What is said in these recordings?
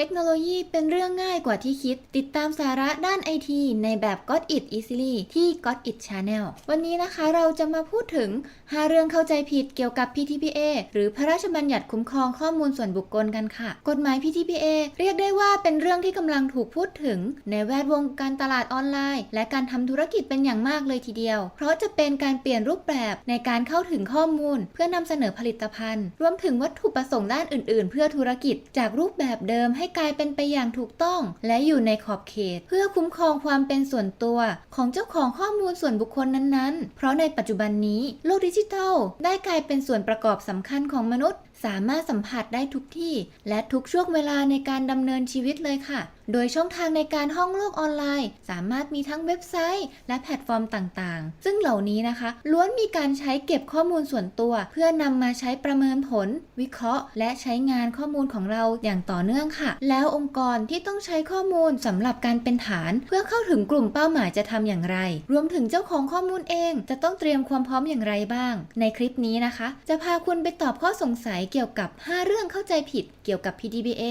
เทคโนโลยีเป็นเรื่องง่ายกว่าที่คิด ติดตามสาระด้านไอทีในแบบ Got It Easily ที่ Got It Channel วันนี้นะคะเราจะมาพูดถึง 5 เรื่องเข้าใจผิดเกี่ยวกับ PTPA หรือพระราชบัญญัติคุ้มครองข้อมูลส่วนบุคคลกันค่ะ กฎหมาย PTPA เรียกได้ว่าเป็นเรื่องที่กำลังถูกพูดถึง ในแวดวงการตลาดออนไลน์ และการทำธุรกิจเป็นอย่างมากเลยทีเดียว เพราะจะเป็นการเปลี่ยนรูปแบบในการเข้าถึงข้อมูล เพื่อนำเสนอผลิตภัณฑ์ รวมถึงวัตถุประสงค์ด้านอื่น ๆ เพื่อธุรกิจจากรูปแบบเดิมให้กลายเป็นไปอย่างถูกต้อง และอยู่ในขอบเขต เพื่อคุ้มครองความเป็นส่วนตัวของเจ้าของข้อมูลส่วนบุคคลนั้นๆ เพราะในปัจจุบันนี้โลกดิจิทัล ได้กลายเป็นส่วนประกอบสำคัญของมนุษย์ สามารถสัมผัสได้ทุกที่ และทุกช่วงเวลาในการดำเนินชีวิตเลยค่ะ โดยช่องทางในการห้องโลกออนไลน์ สามารถมีทั้งเว็บไซต์ และแพลตฟอร์มต่างๆ ซึ่งเหล่านี้นะคะล้วนมีการใช้เก็บข้อมูลส่วนตัว เพื่อนำมาใช้ประเมินผล วิเคราะห์ และใช้งานข้อมูลของเราอย่างต่อเนื่องค่ะ แล้วองค์กรที่ต้องใช้ข้อมูลสำหรับการเป็นฐาน เพื่อเข้าถึงกลุ่มเป้าหมายจะทำอย่างไร รวมถึงเจ้าของข้อมูลเอง จะต้องเตรียมความพร้อมอย่างไรบ้าง ในคลิปนี้นะคะ จะพาคุณไปตอบข้อสงสัยเกี่ยวกับ 5 เรื่องเข้าใจผิด เกี่ยวกับ PDPA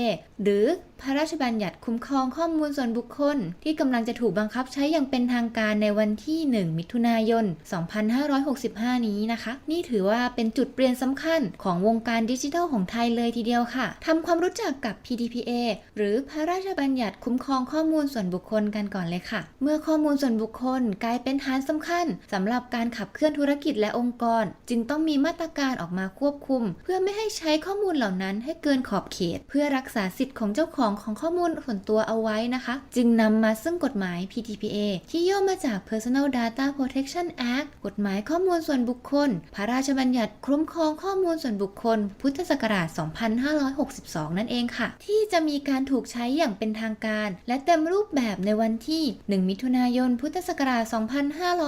หรือพระราชบัญญัติคุ้มครองข้อมูลส่วนบุคคล ที่กำลังจะถูกบังคับใช้อย่างเป็นทางการในวันที่ 1 มิถุนายน 2565 นี้นะคะ นี่ถือว่าเป็นจุดเปลี่ยนสำคัญของวงการดิจิทัลของไทยเลยทีเดียวค่ะทำความรู้จักกับ PDPA หรือพระราชบัญญัติคุ้มครองข้อมูลส่วนบุคคลกันก่อนเลยค่ะ เมื่อข้อมูลส่วนบุคคลกลายเป็นฐานสำคัญสำหรับการขับเคลื่อนธุรกิจและองค์กร จึงต้องมีมาตรการออกมาควบคุม เพื่อไม่ให้ใช้ข้อมูลเหล่านั้นให้เกินขอบเขต เพื่อรักษาสิทธิ์ของเจ้าของของข้อมูลส่วนตัวเอาไว้นะคะ จึงนำมาซึ่งกฎหมาย PDPA ที่ย่อมาจาก Personal Data Protection Act กฎหมายข้อมูลส่วนบุคคล พระราชบัญญัติคุ้มครองข้อมูลส่วนบุคคล พุทธศักราช 2562 นั่นเองค่ะ ที่จะมีการถูกใช้อย่างเป็นทางการ และเต็มรูปแบบในวันที่ 1 มิถุนายน พุทธศักราช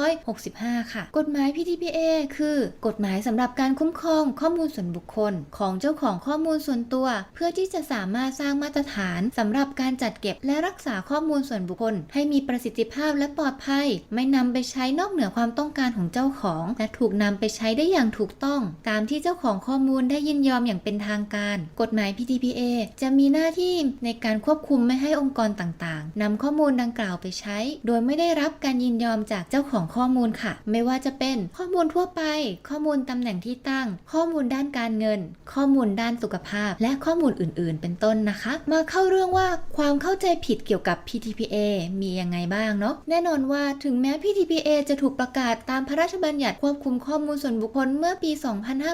2565 ค่ะ กฎหมาย PDPA คือ กฎหมายสำหรับการคุ้มครองข้อมูลส่วนบุคคล ของเจ้าของข้อมูลส่วนตัว เพื่อที่จะสามารถสร้างมาตรฐานสำหรับการจัดเก็บและรักษาข้อมูลส่วนบุคคล ให้มีประสิทธิภาพและปลอดภัย ไม่นำไปใช้นอกเหนือความต้องการของเจ้าของ และถูกนำไปใช้ได้อย่างถูกต้อง ตามที่เจ้าของข้อมูลได้ยินยอมอย่างเป็นทางการ กฎหมาย PDPA จะมีหน้าที่ในการควบคุมไม่ให้องค์กรต่างๆนำข้อมูลดังกล่าวไปใช้ โดยไม่ได้รับการยินยอมจากเจ้าของข้อมูลค่ะ ไม่ว่าจะเป็นข้อมูลทั่วไป ข้อมูลตำแหน่งที่ตั้ง ข้อมูลด้านการเงิน ข้อมูลด้านสุขภาพ และข้อมูลอื่น ๆ เป็นต้นนะคะ มาเข้าเรื่องว่าความเข้าใจผิดเกี่ยวกับ PTPA มียังไงบ้างเนาะแน่นอนว่าถึงแม้ PTPA จะถูกประกาศตามพระราชบัญญัติควบคุมข้อมูลส่วนบุคคลเมื่อปี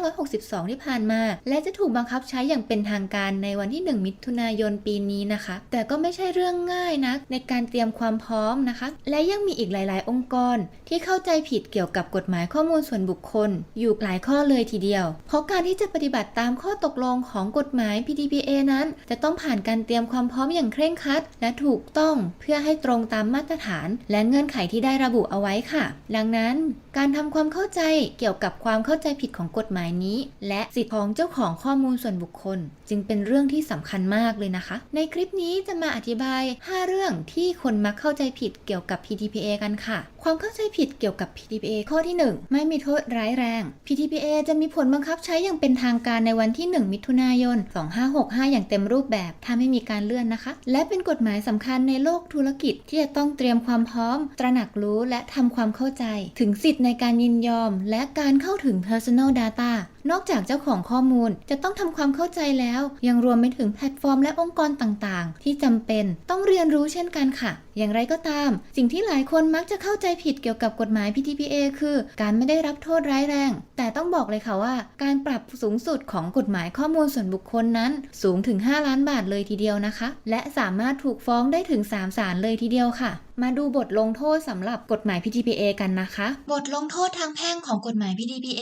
2562 ที่ผ่านมา และจะถูกบังคับใช้อย่างเป็นทางการในวันที่ 1 มิถุนายนปีนี้นะคะ แต่ก็ไม่ใช่เรื่องง่ายนักในการเตรียมความพร้อมนะคะ และยังมีอีกหลาย ๆ องค์กร ที่เข้าใจผิดเกี่ยวกับกฎหมายข้อมูลส่วนบุคคล อยู่หลายข้อเลยทีเดียว เพราะการที่จะปฏิบัติตามข้อตกลงของกฎหมาย PDPA นั้น จะต้องผ่านการเตรียมความพร้อมอย่างเคร่งครัดและถูกต้องเพื่อให้ตรงตามมาตรฐาน และเงื่อนไขที่ได้ระบุเอาไว้ค่ะ ดังนั้น การทำความเข้าใจเกี่ยวกับความเข้าใจผิดของกฎหมายนี้ และสิทธิของเจ้าของข้อมูลส่วนบุคคล จึงเป็นเรื่องที่สำคัญมากเลยนะคะ ในคลิปนี้จะมาอธิบาย 5 เรื่องที่คนมักเข้าใจผิดเกี่ยวกับ PDPA กันค่ะ ความเข้าใจผิดเกี่ยวกับ PDPA ข้อที่ 1 ไม่มีโทษร้ายแรง PDPA จะมีผลบังคับใช้อย่างเป็นทางการในวันที่ 1 มิถุนายน 2565 อย่างเต็มรูปแบบ ถ้าไม่มีการเลื่อนนะคะ และเป็นกฎหมายสำคัญในโลกธุรกิจที่จะต้องเตรียมความพร้อม ตระหนักรู้และทำความเข้าใจ ถึงสิทธิในการยินยอมและการเข้าถึง personal data นอกจากเจ้าของข้อมูลจะต้องทำความเข้าใจแล้ว ยังรวมไปถึงแพลตฟอร์มและองค์กรต่างๆ ที่จำเป็นต้องเรียนรู้เช่นกันค่ะ อย่างไรก็ตาม สิ่งที่หลายคนมักจะเข้าใจผิดเกี่ยวกับกฎหมาย PTPA คือ การไม่ได้รับโทษร้ายแรง แต่ต้องบอกเลยค่ะว่า การปรับสูงสุดของกฎหมายข้อมูลส่วนบุคคลนั้น สูงถึง 5 ล้านบาทเลยทีเดียวนะคะ และสามารถถูกฟ้องได้ถึง 3 ศาลเลยทีเดียวค่ะมาดูบทลงโทษสำหรับกฎหมาย PTPA กันนะคะ บทลงโทษทางแพ่งของกฎหมาย PTPA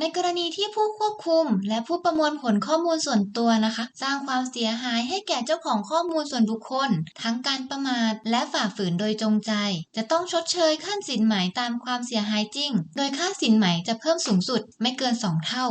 ในกรณีที่ผูู้้ควบคุม และผู้ประมวลผลข้อมูลส่วนตัวนะคะ สร้างความเสียหายให้แก่เจ้าของข้อมูลส่วนบุคคล ทั้งการประมาทและฝ่าฝืนโดยจงใจ จะต้องชดเชยขั้นสินไหมตามความเสียหายจริง โดยค่าสินไหมจะเพิ่มสูงสุดไม่เกิน 2 เท่า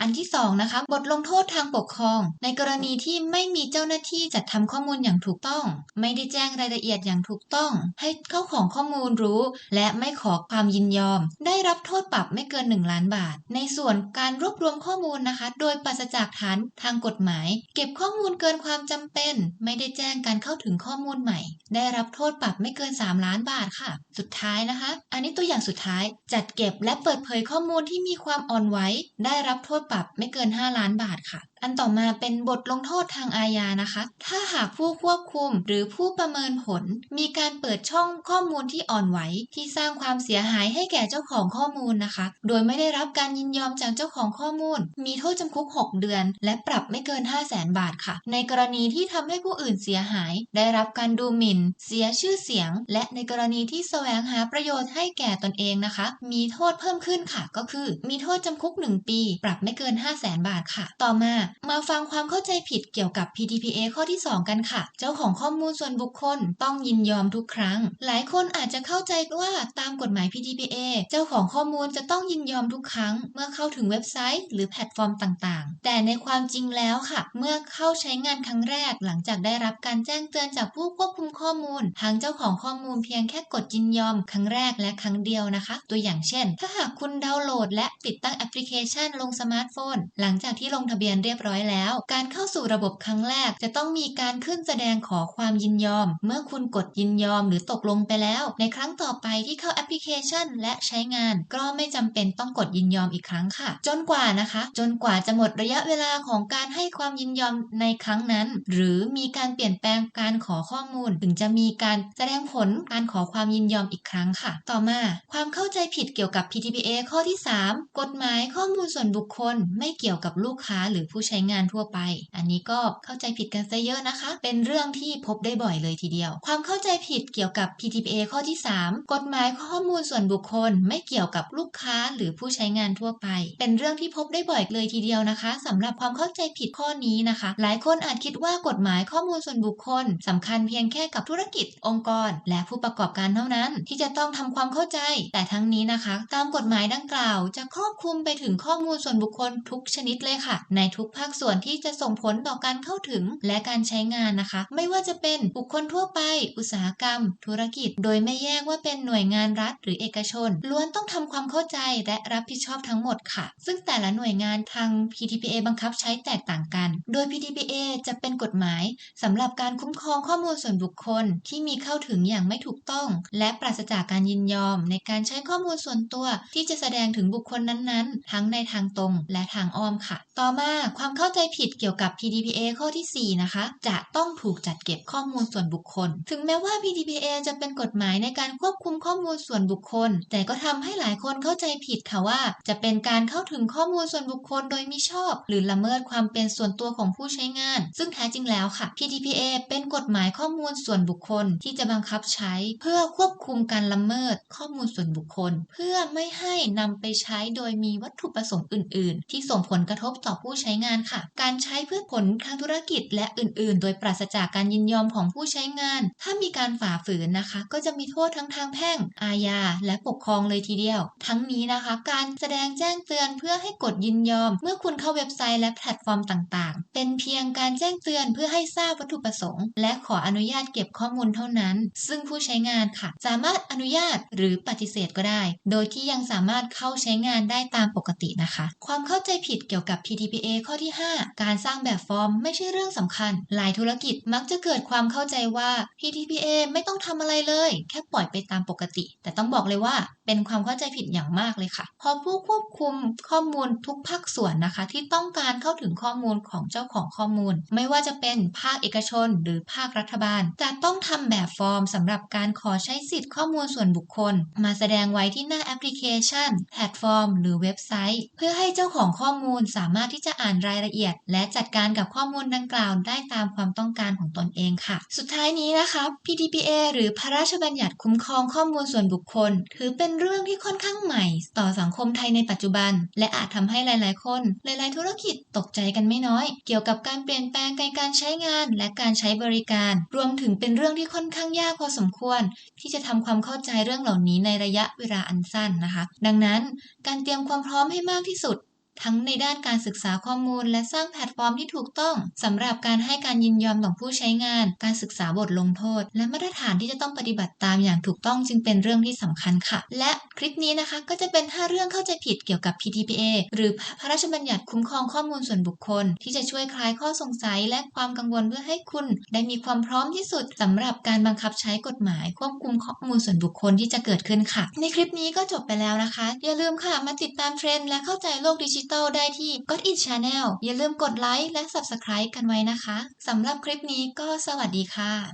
อันที่สองนะคะบทลงโทษทางปกครอง ในกรณีที่ไม่มีเจ้าหน้าที่จัดทำข้อมูลอย่างถูกต้อง ไม่ได้แจ้งรายละเอียดอย่างถูกต้อง ให้เจ้าของข้อมูลรู้ และไม่ขอความยินยอม ได้รับโทษปรับไม่เกิน 1 ล้านบาท ในส่วนการรวบรวมข้อมูลนะคะ โดยปราศจากฐานทางกฎหมาย เก็บข้อมูลเกินความจำเป็น ไม่ได้แจ้งการเข้าถึงข้อมูลใหม่ ได้รับโทษปรับไม่เกิน 3 ล้านบาทค่ะ สุดท้ายนะคะ อันนี้ตัวอย่างสุดท้าย จัดเก็บและเปิดเผยข้อมูลที่มีความอ่อนไหวได้รับโทษปรับไม่เกิน 5 ล้านบาทค่ะอันต่อมาเป็นบทลงโทษทางอาญานะคะ ถ้าหากผู้ควบคุมหรือผู้ประเมินผล มีการเปิดช่องข้อมูลที่อ่อนไหว ที่สร้างความเสียหายให้แก่เจ้าของข้อมูลนะคะ โดยไม่ได้รับการยินยอมจากเจ้าของข้อมูล มีโทษจำคุก 6 เดือน และปรับไม่เกิน 5 0 0แสนบาทค่ะ ในกรณีที่ทำให้ผู้อื่นเสียหาย ได้รับการดูหมิ่น เสียชื่อเสียง และในกรณีที่แสวงหาประโยชน์ให้แก่ตนเองนะคะ มีโทษเพิ่มขึ้นค่ะ ก็คือ มีโทษจำคุก 1 ปี ปรับไม่เกิน 5 0 0แสนบาทค่ะ ต่อมามาฟังความเข้าใจผิดเกี่ยวกับ PDPA ข้อที่ 2 กันค่ะ เจ้าของข้อมูลส่วนบุคคลต้องยินยอมทุกครั้ง หลายคนอาจจะเข้าใจว่าตามกฎหมาย PDPA เจ้าของข้อมูลจะต้องยินยอมทุกครั้ง เมื่อเข้าถึงเว็บไซต์ หรือแพลตฟอร์มต่างๆ แต่ในความจริงแล้วค่ะ เมื่อเข้าใช้งานครั้งแรก หลังจากได้รับการแจ้งเตือนจากผู้ควบคุมข้อมูล ทางเจ้าของข้อมูลเพียงแค่กดยินยอมครั้งแรกและครั้งเดียวนะคะ ตัวอย่างเช่น ถ้าหากคุณดาวน์โหลด และติดตั้งแอปพลิเคชันลงสมาร์ทโฟน หลังจากที่ลงทะเบียนเรียบร้อยแล้ว การเข้าสู่ระบบครั้งแรกจะต้องมีการขึ้นแสดงขอความยินยอม เมื่อคุณกดยินยอมหรือตกลงไปแล้ว ในครั้งต่อไปที่เข้าแอปพลิเคชัน และใช้งาน ก็ไม่จำเป็นต้องกดยินยอมอีกครั้งค่ะ จนกว่านะคะ จนกว่าจะหมดระยะเวลาของการให้ความยินยอมในครั้งนั้น หรือมีการเปลี่ยนแปลงการขอข้อมูล ถึงจะมีการแสดงผลการขอความยินยอมอีกครั้งค่ะ ต่อมา ความเข้าใจผิดเกี่ยวกับ PTPA ข้อที่ 3 กฎหมายข้อมูลส่วนบุคคล ไม่เกี่ยวกับลูกค้าหรือผู้ใช้งานทั่วไป อันนี้ก็เข้าใจผิดกันซะเยอะนะคะ เป็นเรื่องที่พบได้บ่อยเลยทีเดียว ความเข้าใจผิดเกี่ยวกับ PTPA ข้อที่ 3 กฎหมายข้อมูลส่วนบุคคล ไม่เกี่ยวกับลูกค้าหรือผู้ใช้งานทั่วไป เป็นเรื่องที่พบได้บ่อยเลยทีเดียวนะคะสำหรับความเข้าใจผิดข้อนี้นะคะ หลายคนอาจคิดว่ากฎหมายข้อมูลส่วนบุคคลสำคัญเพียงแค่กับธุรกิจ องค์กร และผู้ประกอบการเท่านั้น ที่จะต้องทำความเข้าใจ แต่ทั้งนี้นะคะ ตามกฎหมายดังกล่าว จะครอบคลุมไปถึงข้อมูลส่วนบุคคลทุกชนิดเลยค่ะ ในทุกภาคส่วนที่จะส่งผลต่อการเข้าถึงและการใช้งานนะคะ ไม่ว่าจะเป็นบุคคลทั่วไป อุตสาหกรรม ธุรกิจ โดยไม่แยกว่าเป็นหน่วยงานรัฐหรือเอกชน ล้วนต้องทำความเข้าใจและรับผิดชอบทั้งหมดค่ะ ซึ่งแต่ละหน่วยงานทาง PTPA บังคับใช้แตกต่างกัน โดย PTPA จะเป็นกฎหมายสำหรับการคุ้มครองข้อมูลส่วนบุคคลที่มีเข้าถึงอย่างไม่ถูกต้อง และปราศจากการยินยอม ในการใช้ข้อมูลส่วนตัว ที่จะแสดงถึงบุคคลนั้นๆ ทั้งในทางตรงและทางอ้อมค่ะ ต่อมาความความเข้าใจผิดเกี่ยวกับ PDPA ข้อที่ 4 นะคะ จะต้องถูกจัดเก็บข้อมูลส่วนบุคคล ถึงแม้ว่า PDPA จะเป็นกฎหมายในการควบคุมข้อมูลส่วนบุคคล แต่ก็ทำให้หลายคนเข้าใจผิดค่ะว่า จะเป็นการเข้าถึงข้อมูลส่วนบุคคลโดยมิชอบ หรือละเมิดความเป็นส่วนตัวของผู้ใช้งาน ซึ่งแท้จริงแล้วค่ะ PDPA เป็นกฎหมายข้อมูลส่วนบุคคลที่จะบังคับใช้ เพื่อควบคุมการละเมิดข้อมูลส่วนบุคคล เพื่อไม่ให้นำไปใช้โดยมีวัตถุประสงค์อื่น ๆ ที่ส่งผลกระทบต่อผู้ใช้งานค่ะ การใช้เพื่อผลทางธุรกิจและอื่น ๆ โดยปราศจากการยินยอมของผู้ใช้งาน ถ้ามีการฝ่าฝืนนะคะ ก็จะมีโทษทั้งทางแพ่ง อาญา และปกครองเลยทีเดียว ทั้งนี้นะคะ การแสดงแจ้งเตือนเพื่อให้กดยินยอม เมื่อคุณเข้าเว็บไซต์และแพลตฟอร์มต่าง ๆ เป็นเพียงการแจ้งเตือนเพื่อให้ทราบวัตถุประสงค์ และขออนุญาตเก็บข้อมูลเท่านั้น ซึ่งผู้ใช้งานค่ะ สามารถอนุญาตหรือปฏิเสธก็ได้ โดยที่ยังสามารถเข้าใช้งานได้ตามปกตินะคะ ความเข้าใจผิดเกี่ยวกับ PTPA ข้อที่5 การสร้างแบบฟอร์มไม่ใช่เรื่องสำคัญ หลายธุรกิจมักจะเกิดความเข้าใจว่า PTPA ไม่ต้องทำอะไรเลย แค่ปล่อยไปตามปกติ แต่ต้องบอกเลยว่า เป็นความเข้าใจผิดอย่างมากเลยค่ะ พอผู้ควบคุมข้อมูลทุกภาคส่วนนะคะ ที่ต้องการเข้าถึงข้อมูลของเจ้าของข้อมูล ไม่ว่าจะเป็นภาคเอกชน หรือภาครัฐบาล จะต้องทำแบบฟอร์มสำหรับการขอใช้สิทธิ์ข้อมูลส่วนบุคคล มาแสดงไว้ที่หน้าแอปพลิเคชัน แพลตฟอร์ม หรือเว็บไซต์ เพื่อให้เจ้าของข้อมูลสามารถที่จะอ่านรายละเอียด และจัดการกับข้อมูลดังกล่าวได้ตามความต้องการของตนเองค่ะ สุดท้ายนี้นะคะ PDPA หรือพระราชบัญญัติคุ้มครองข้อมูลส่วนบุคคล ถือเป็นเรื่องที่ค่อนข้างใหม่ ต่อสังคมไทยในปัจจุบัน และอาจทำให้หลาย ๆ คน หลาย ๆ ธุรกิจตกใจกันไม่น้อย เกี่ยวกับการเปลี่ยนแปลงในการใช้งานและการใช้บริการ รวมถึงเป็นเรื่องที่ค่อนข้างยากพอสมควร ที่จะทำความเข้าใจเรื่องเหล่านี้ในระยะเวลาอันสั้นนะคะ ดังนั้น การเตรียมความพร้อมให้มากที่สุด ทั้งในด้านการศึกษาข้อมูล และสร้างแพลตฟอร์มที่ถูกต้องสำหรับการให้การยินยอมของผู้ใช้งาน การศึกษาบทลงโทษ และมาตรฐานที่จะต้องปฏิบัติตามอย่างถูกต้องจึงเป็นเรื่องที่สำคัญค่ะ และคลิปนี้นะคะก็จะเป็น 5 เรื่องเข้าใจผิดเกี่ยวกับ PTPA หรือพระราชบัญญัติคุ้มครองข้อมูลส่วนบุคคล ที่จะช่วยคลายข้อสงสัยและความกังวลเพื่อให้คุณ ได้มีความพร้อมที่สุดสำหรับการบังคับใช้กฎหมาย ควบคุมข้อมูลส่วนบุคคลที่จะเกิดขึ้นค่ะ ในคลิปนี้ก็จบไปแล้วนะคะอย่าลืมค่ะมาติดตามเทรนด์และเข้าใจโลกดิจิทัลได้ที่ Godit Channel อย่าลืมกดไลค์และ Subscribe กันไว้นะคะ สำหรับคลิปนี้ก็สวัสดีค่ะ